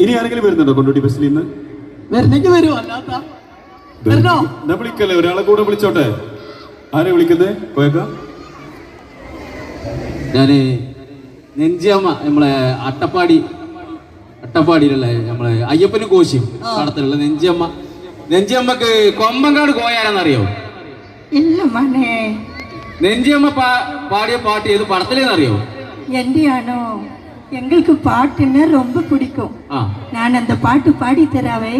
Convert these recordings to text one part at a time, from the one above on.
ഇനി ആരെങ്കിലും വരുന്നുണ്ടോ കൊണ്ടോട്ടി ബസ്സിൽ ഇന്ന്? വരണെങ്കിൽ വരും അല്ലാത്ത വിളിക്കല്ലേ? ഒരാളെ കൂടെ വിളിച്ചോട്ടെ. ആരെ വിളിക്കുന്നേ? കോയക്കാ? ഞാൻ നെഞ്ചിയമ്മ നമ്മളെ അട്ടപ്പാടി അട്ടപ്പാടിയിലുള്ള നമ്മളെ അയ്യപ്പനും കോശിയും നടത്തലുള്ള നെഞ്ചിയമ്മ. നെഞ്ചിയമ്മക്ക് കൊമ്പങ്കാട് കോയാനാണെന്നറിയോ ഇല്ല നെഞ്ചിയമ്മ പാടിയ പാട്ട് ഏത് പടത്തിലേന്നറിയോ? എന്റെയാണോ? எங்களுக்கு பாட்டுன்னா ரொம்ப பிடிக்கும் ആ நான் அந்த பாட்டு பாடி தராவே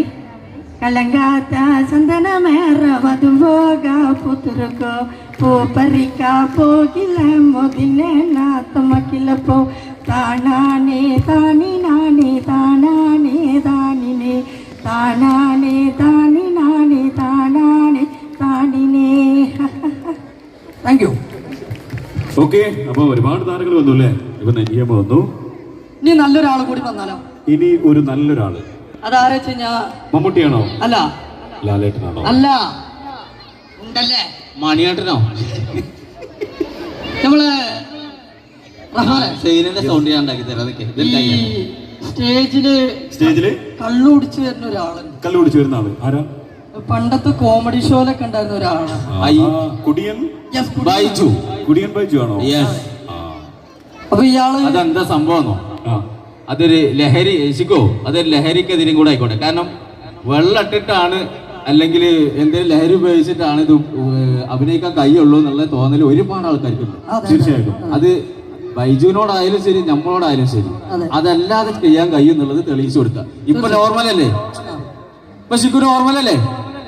கலங்காத்த சந்தன மேற வதுவோக புத்துருக்கோ பூ பறிக்கா போகில மொதின நாத்தமக்கில போ தானானே தானி நானே தானானே தானினே தானானே தானி நானே தானானே தானினே താങ്ക് യു ഓക്കെ അപ്പൊ ഒരുപാട് താരങ്ങൾ വന്നു അല്ലേ ഇപ്പൊ നെയ്യമ്മ വന്നു ഇനി നല്ലൊരാൾ കൂടി വന്നാലോ? ഇനി ഒരു നല്ലൊരാൾ. അതാരാ വെച്ച് കഴിഞ്ഞാ മമ്മൂട്ടിയാണോ? അല്ല. ലാലേട്ടനാണോ? അല്ല. ഉണ്ടല്ലേ? മണിയേട്ടനോ? നമ്മൾ സൗണ്ട് ഞാൻ ഉണ്ടാക്കി തരാം അതൊക്കെ. ഈ ഇതെന്താ ചെയ്യാ? സ്റ്റേജിൽ സ്റ്റേജിൽ? കള്ളു കുടിച്ച് വരുന്ന ഒരാളുണ്ട് കല്ല് വരുന്ന ആൾ. ആരാ? പണ്ടത്തെ കോമഡി ഷോയിലൊക്കെ ഉണ്ടായിരുന്ന ഒരാളാണ് ആ, കുടിയൻ? Yes. ബൈജു. കുടിയൻ ബൈജു ആണോ? യെസ്. അപ്പൊ ഇയാൾ അതെന്താ സംഭവം. അതൊരു ലഹരി ശിക്കോ അതൊരു ലഹരിക്കെതിരും കൂടെ ആയിക്കോട്ടെ. കാരണം വെള്ളട്ടിട്ടാണ് അല്ലെങ്കിൽ എന്തെങ്കിലും ലഹരി ഉപയോഗിച്ചിട്ടാണ് ഇത് അഭിനയിക്കാൻ കഴിയുള്ളൂ എന്നുള്ള തോന്നൽ ഒരുപാട് ആൾക്കാർക്കുണ്ട്. അതെ. തീർച്ചയായിട്ടും. അത്. ബൈജുവിനോടായാലും ശരി നമ്മളോടായാലും ശരി. അതല്ലാതെ ചെയ്യാൻ കഴിയും എന്നുള്ളത് തെളിയിച്ചു കൊടുക്കുക. ഇപ്പൊ നോർമൽ അല്ലേ ഇപ്പൊ ശിഖു നോർമൽ അല്ലേ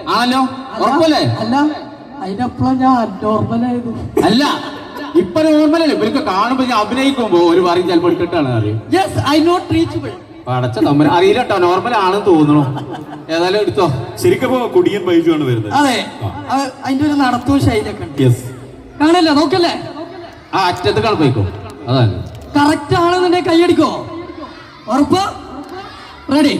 ആണല്ലോ ഉറപ്പല്ലേ? അല്ല അതിനപ്പുറം ഞാൻ നോർമലായത്. അല്ല. ഇപ്പൊ നോർമലല്ലേ ഇവർക്ക് കാണുമ്പോ ഞാൻ അഭിനയിക്കുമ്പോ ഒരു പറയും ചിലപ്പോൾ എടുത്തിട്ടാണ് അറിയും യെസ് ഐ നോട്ട് റീച്ചബിൾ പടച്ച നമ്മൾ അറിയില്ല കേട്ടോ നോർമൽ ആണെന്ന് തോന്നുന്നു. ഏതായാലും എടുത്തോ. ശരിക്കും കുടിയൻ ബൈജു ആണ് വരുന്നത്. അതെ. അത് അതിന്റെ ഒരു നടത്തവും ശൈലിയൊക്കെ ഉണ്ട്. യെസ് കാണല്ലേ? നോക്കല്ലേ? ആ അറ്റത്ത് കളപ്പോയിക്കോ അതാണ്. കറക്റ്റ് ആണെന്നുണ്ടെങ്കിൽ കൈയടിക്കോ? ഉറപ്പ്? റെഡി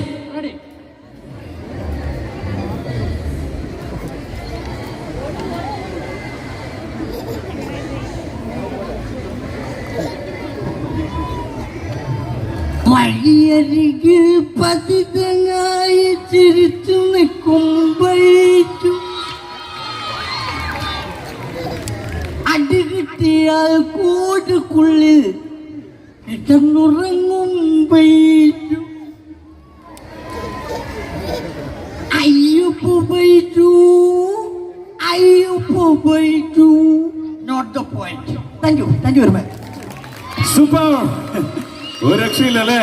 വഴിയരികിൽ പതിതനായി ചിരിച്ചു നിൽക്കുമ്പോഴേക്കും അടി കിട്ടിയാൽ കൂടുക്കുള്ളിൽ കിടന്നുറങ്ങുമ്പോഴേക്കും Ayyappa bite Ayyappa bite not the point thank you thank you very much super ഒരു രക്ഷയില്ലല്ലേ?